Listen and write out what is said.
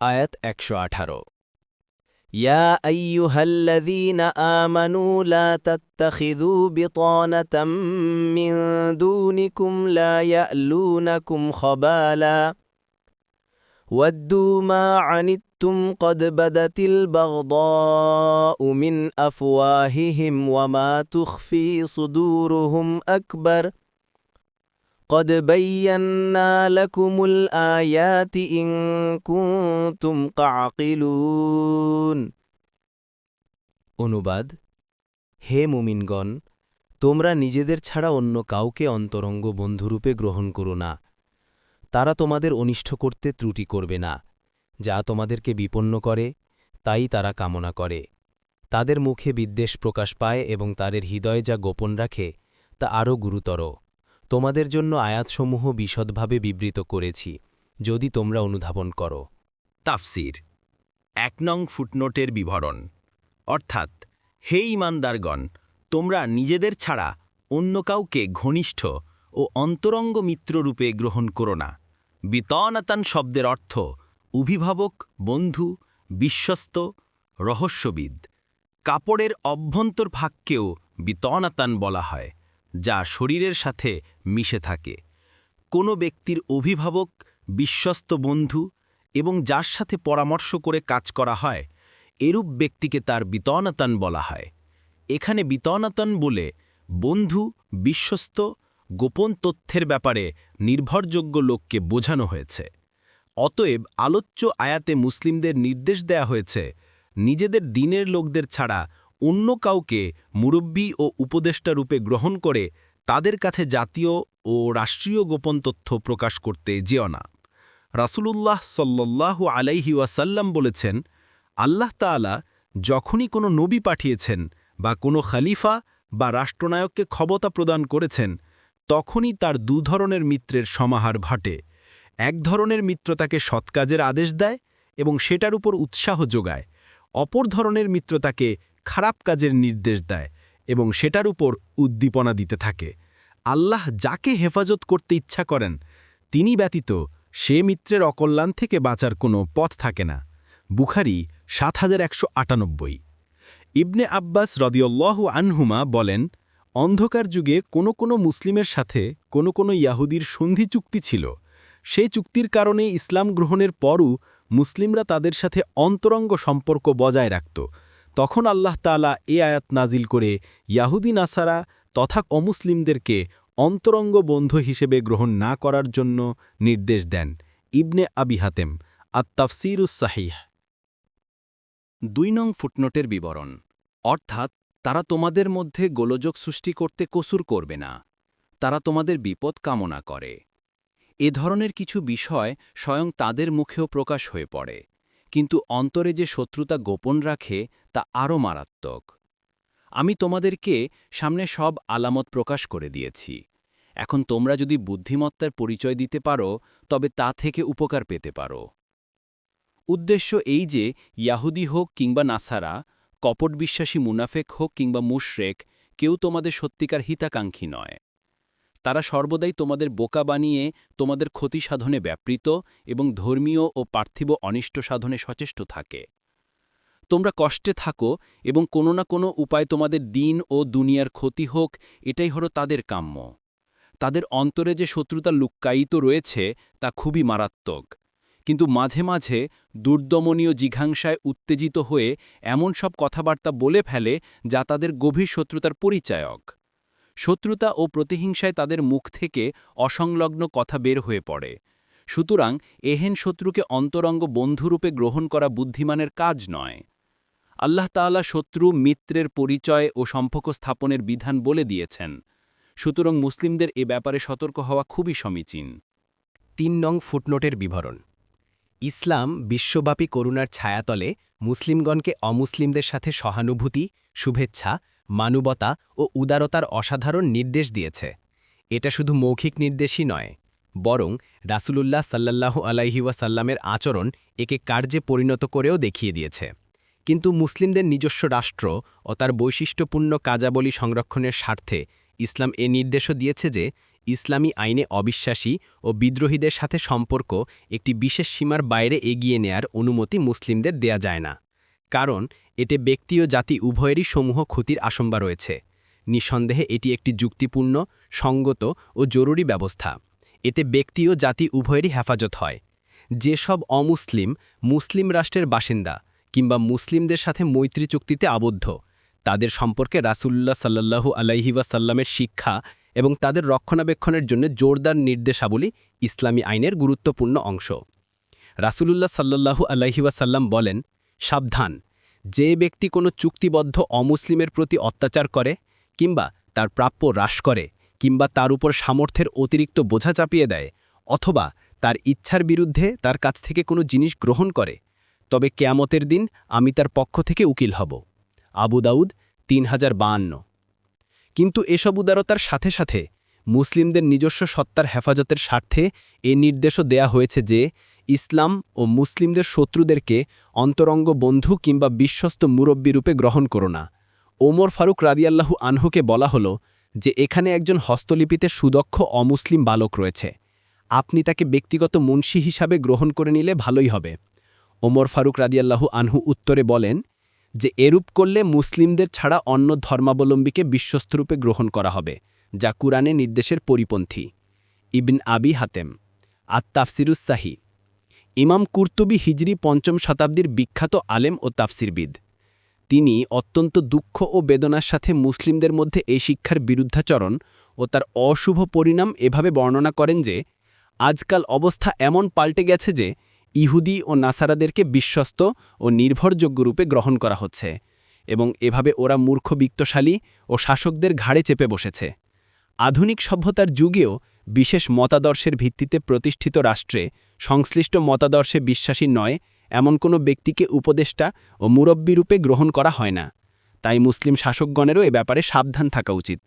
আয়াত একশো আঠারো يا أيها الذين آمنوا لا تتخذوا بطانة من دونكم لا يألونكم خبالا ودوا ما عنتم قد بدت البغضاء من أفواههم وما تخفي صدورهم أكبر قد بينا لكم الآيات إن كنتم تعقلون অনুবাদ হে মুমিনগণ তোমরা নিজেদের ছাড়া অন্য কাউকে অন্তরঙ্গ বন্ধুরূপে গ্রহণ করো না তারা তোমাদের অনিষ্ট করতে ত্রুটি করবে না যা তোমাদেরকে বিপন্ন করে তাই তারা কামনা করে তাদের মুখে বিদ্বেষ প্রকাশ পায় এবং তাদের হৃদয়ে যা গোপন রাখে তা আরও গুরুতর তোমাদের জন্য আয়াতসমূহ বিশদভাবে বিবৃত করেছি, যদি তোমরা অনুধাবন করো। তাফসির, এক নং ফুটনোটের বিবরণ। অর্থাৎ, হে ইমানদারগণ তোমরা নিজেদের ছাড়া অন্য কাউকে ঘনিষ্ঠ ও অন্তরঙ্গ মিত্ররূপে গ্রহণ করো না। বিতনাতান শব্দের অর্থ অভিভাবক, বন্ধু, বিশ্বস্ত, রহস্যবিদ। কাপড়ের অভ্যন্তর ভাগকেও বিতনাতান বলা হয়। যা শরীরের সাথে মিশে থাকে। কোনো ব্যক্তির অভিভাবক, বিশ্বস্ত বন্ধু এবং যার সাথে পরামর্শ করে কাজ করা হয়, এরূপ ব্যক্তিকে তার বিতনাতন বলা হয়। এখানে বিতনাতন বলে বন্ধু, বিশ্বস্ত, গোপন তথ্যের ব্যাপারে নির্ভরযোগ্য লোককে বোঝানো হয়েছে। অতএব আলোচ্য আয়াতে মুসলিমদের নির্দেশ দেয়া হয়েছে, নিজেদের দিনের লোকদের ছাড়া অন্য কাউকে মুরব্বী ও উপদেষ্টা রূপে গ্রহণ করে তাদের কাছে জাতীয় ও রাষ্ট্রীয় গোপন তথ্য প্রকাশ করতে যেও না। রাসূলুল্লাহ সাল্লাল্লাহু আলাইহি ওয়াসাল্লাম বলেছেন, আল্লাহ তাআলা যখনই কোনো নবী পাঠিয়েছেন বা কোনো খালিফা বা রাষ্ট্রনায়ককে ক্ষমতা প্রদান করেছেন, তখনই তার দু ধরনের মিত্রের সমাহার ঘটে। এক ধরনের মিত্র তাকে সৎকাজের আদেশ দেয় এবং সেটার উপর উৎসাহ যোগায়। অপর ধরনের মিত্র তাকে খারাপ কাজের নির্দেশ দেয় এবং সেটার উপর উদ্দীপনা দিতে থাকে। আল্লাহ যাকে হেফাজত করতে ইচ্ছা করেন, তিনি ব্যতীত সে মিত্রের অকল্যাণ থেকে বাঁচার কোনো পথ থাকে না। বুখারি সাত হাজার একশো আটানব্বই। ইবনে আব্বাস রদিউল্লাহ আনহুমা বলেন, অন্ধকার যুগে কোনো কোনো মুসলিমের সাথে কোনো কোনো ইয়াহুদির সন্ধি চুক্তি ছিল। সেই চুক্তির কারণে ইসলাম গ্রহণের পরও মুসলিমরা তাদের সাথে অন্তরঙ্গ সম্পর্ক বজায় রাখত। তখন আল্লাহ তালা এ আয়াত নাজিল করে ইয়াহুদি নাসারা তথা অমুসলিমদেরকে অন্তরঙ্গ বন্ধু হিসেবে গ্রহণ না করার জন্য নির্দেশ দেন ইবনে আবি হাতেম আত্তাফসিরুসাহিহ দুই নং ফুটনোটের বিবরণ, অর্থাৎ তারা তোমাদের মধ্যে গোলযোগ সৃষ্টি করতে কসুর করবে না, তারা তোমাদের বিপদ কামনা করে। এ ধরনের কিছু বিষয় স্বয়ং তাদের মুখেও প্রকাশ হয়ে পড়ে। কিন্তু অন্তরে যে শত্রুতা গোপন রাখে, তা আরও মারাত্মক। আমি তোমাদেরকে সামনে সব আলামত প্রকাশ করে দিয়েছি। এখন তোমরা যদি বুদ্ধিমত্তার পরিচয় দিতে পারো, তবে তা থেকে উপকার পেতে পারো। উদ্দেশ্য এই যে, ইয়াহুদি হোক কিংবা নাসারা কপট বিশ্বাসী মুনাফেক হোক কিংবা মুশরেক, কেউ তোমাদের সত্যিকার হিতাকাঙ্ক্ষী নয়। তারা সর্বদাই তোমাদের বোকা বানিয়ে তোমাদের ক্ষতি সাধনে ব্যাপৃত এবং ধর্মীয় ও পার্থিব অনিষ্ট সাধনে সচেষ্ট থাকে। তোমরা কষ্টে থাকো এবং কোনো না কোনো উপায় তোমাদের দিন ও দুনিয়ার ক্ষতি হোক, এটাই হলো তাদের কাম্য। তাদের অন্তরে যে শত্রুতা লুক্কায়িত রয়েছে, তা খুবই মারাত্মক। কিন্তু মাঝে মাঝে দুর্দমনীয় জিঘাংসায় উত্তেজিত হয়ে এমন সব কথাবার্তা বলে ফেলে যা তাদের গভীর শত্রুতার পরিচায়ক। শত্রুতা ও প্রতিহিংসায় তাদের মুখ থেকে অসংলগ্ন কথা বের হয়ে পড়ে। সুতরাং এহেন শত্রুকে অন্তরঙ্গ বন্ধুরূপে গ্রহণ করা বুদ্ধিমানের কাজ নয়। আল্লাহ তাআলা শত্রু, মিত্রের পরিচয় ও সম্পর্ক স্থাপনের বিধান বলে দিয়েছেন। সুতরাং মুসলিমদের এ ব্যাপারে সতর্ক হওয়া খুবই সমীচীন। তিন নং ফুটনোটের বিবরণ। ইসলাম বিশ্বব্যাপী করুণার ছায়াতলে মুসলিমগণকে অমুসলিমদের সাথে সহানুভূতি, শুভেচ্ছা মানবতা ও উদারতার অসাধারণ নির্দেশ দিয়েছে। এটা শুধু মৌখিক নির্দেশই নয়, বরং রাসুলুল্লাহ সাল্লাল্লাহু আলাইহি ওয়াসাল্লামের আচরণ একে কার্যে পরিণত করেও দেখিয়ে দিয়েছে। কিন্তু মুসলিমদের নিজস্ব রাষ্ট্র ও তার বৈশিষ্ট্যপূর্ণ কাজাবলী সংরক্ষণের স্বার্থে ইসলাম এ নির্দেশও দিয়েছে যে ইসলামী আইনে অবিশ্বাসী ও বিদ্রোহীদের সাথে সম্পর্ক একটি বিশেষ সীমার বাইরে এগিয়ে নেয়ার অনুমতি মুসলিমদের দেয়া যায় না। কারণ এতে ব্যক্তি ও জাতি উভয়েরই সমূহ ক্ষতির আশঙ্কা রয়েছে। নিঃসন্দেহে এটি একটি যুক্তিপূর্ণ, সঙ্গত ও জরুরি ব্যবস্থা। এতে ব্যক্তি ও জাতি উভয়েরই হেফাজত হয়। যেসব অমুসলিম, মুসলিম রাষ্ট্রের বাসিন্দা কিংবা মুসলিমদের সাথে মৈত্রী চুক্তিতে আবদ্ধ, তাদের সম্পর্কে রাসুল্লাহ সাল্লাহু আলাইহিবাসাল্লামের শিক্ষা এবং তাদের রক্ষণাবেক্ষণের জন্য জোরদার নির্দেশাবলী ইসলামী আইনের গুরুত্বপূর্ণ অংশ। রাসুলুল্লাহ সাল্লাহু আলাইহিবাসাল্লাম বলেন সাবধান। যে ব্যক্তি কোনো চুক্তিবদ্ধ অমুসলিমের প্রতি অত্যাচার করে কিংবা তার প্রাপ্য হ্রাস করে কিংবা তার উপর সামর্থ্যের অতিরিক্ত বোঝা চাপিয়ে দেয় অথবা তার ইচ্ছার বিরুদ্ধে তার কাছ থেকে কোনো জিনিস গ্রহণ করে, তবে কেয়ামতের দিন আমি তার পক্ষ থেকে উকিল হব। আবু দাউদ তিন হাজার বাহান্ন কিন্তু এসব উদারতার সাথে সাথে মুসলিমদের নিজস্ব সত্তার হেফাজতের স্বার্থে এ নির্দেশও দেয়া হয়েছে যে ইসলাম ও মুসলিমদের শত্রুদেরকে অন্তরঙ্গ বন্ধু কিংবা বিশ্বস্ত মুরব্বীরূপে গ্রহণ করো না। ওমর ফারুক রাদিয়াল্লাহু আনহুকে বলা হলো যে, এখানে একজন হস্তলিপিতে সুদক্ষ অমুসলিম বালক রয়েছে। আপনি তাকে ব্যক্তিগত মুন্সি হিসাবে গ্রহণ করে নিলে ভালোই হবে। ওমর ফারুক রাদিয়াল্লাহু আনহু উত্তরে বলেন যে, এরূপ করলে মুসলিমদের ছাড়া অন্য ধর্মাবলম্বীকে বিশ্বস্তরূপে গ্রহণ করা হবে, যা কুরআনে নির্দেশের পরিপন্থী। ইবিন আবি হাতেম আত্তাফসিরুসাহি ইমাম কুর্তুবি হিজরি পঞ্চম শতাব্দীর বিখ্যাত আলেম ও তাফসিরবিদ। তিনি অত্যন্ত দুঃখ ও বেদনার সাথে মুসলিমদের মধ্যে এই শিক্ষার বিরুদ্ধাচরণ ও তার অশুভ পরিণাম এভাবে বর্ণনা করেন যে, আজকাল অবস্থা এমন পাল্টে গেছে যে, ইহুদি ও নাসারাদেরকে বিশ্বস্ত ও নির্ভরযোগ্য রূপে গ্রহণ করা হচ্ছে এবং এভাবে ওরা মূর্খ বিত্তশালী ও শাসকদের ঘাড়ে চেপে বসেছে। আধুনিক সভ্যতার যুগেও বিশেষ মতাদর্শের ভিত্তিতে প্রতিষ্ঠিত রাষ্ট্রে সংশ্লিষ্ট মতাদর্শে বিশ্বাসী নয় এমন কোনো ব্যক্তিকে উপদেষ্টা ও মুরব্বী রূপে গ্রহণ করা হয় না। তাই মুসলিম শাসকগণেরও এ ব্যাপারে সাবধান থাকা উচিত।